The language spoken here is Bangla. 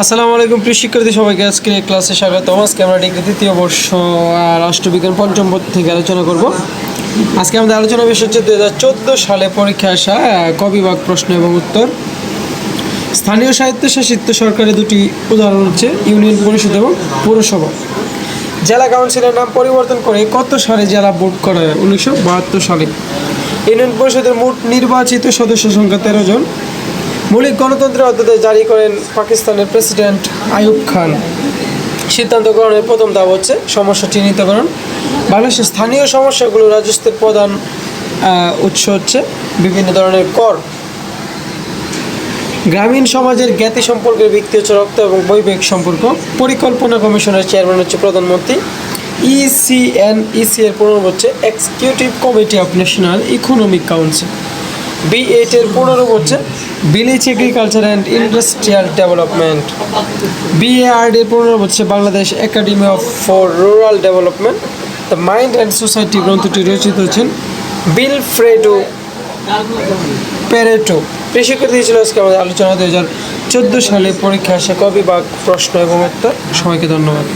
আসসালামু আলাইকুম প্রিয় শিক্ষার্থী সবাইকে আজকে এই ক্লাসে স্বাগত। আজকে আমরা ডিগ্রি তৃতীয় বর্ষ রাষ্ট্রবিজ্ঞান পঞ্চম পদ থেকে আলোচনা করব। আজকে আমাদের আলোচনা বিষয় হচ্ছে দু হাজার চোদ্দ সালে পরীক্ষায় আসা আহ, ক বিভাগ প্রশ্ন এবং উত্তর। স্থানীয় স্বায়ত্তশাসিত সরকারের দুটি উদাহরণ হচ্ছে ইউনিয়ন পরিষদ এবং পৌরসভা। জেলা কাউন্সিলের নাম পরিবর্তন করে কত সালে জেলা বোর্ড করা হয়? উনিশশো বাহাত্তর সালে। ইউনিয়ন পরিষদের মোট নির্বাচিত সদস্য সংখ্যা তেরো জন। মৌলিক গণতন্ত্রের অধ্যাদেশ জারি করেন পাকিস্তানের প্রেসিডেন্ট আইয়ুব খান। সিদ্ধান্ত গ্রহণের প্রথম ধাপ হচ্ছে সমস্যা চিহ্নিতকরণ বাংলাদেশের স্থানীয় সমস্যাগুলো রাজস্বের প্রধান উৎস হচ্ছে বিভিন্ন ধরনের কর। গ্রামীণ সমাজের জ্ঞাতি সম্পর্কের ভিত্তি হচ্ছে রক্ত এবং বৈবাহিক সম্পর্ক। পরিকল্পনা কমিশনের চেয়ারম্যান হচ্ছে প্রধানমন্ত্রী। E ইসিএন ইসি এর পূর্ণ হচ্ছে executive committee of national economic council B eight এর পনেরো হচ্ছে village agriculture and industrial development BARD পনেরো হচ্ছে Bangladesh academy of for rural development the mind and society গ্রন্থটি রচিত হচ্ছেন বিল ফ্রেডো প্যারেটো শিক্ষার্থী ছিল আজকে আমাদের আলোচনা দু হাজার চোদ্দ সালে পরীক্ষা আসে ক বিভাগ প্রশ্ন এবং উত্তর। সবাইকে ধন্যবাদ।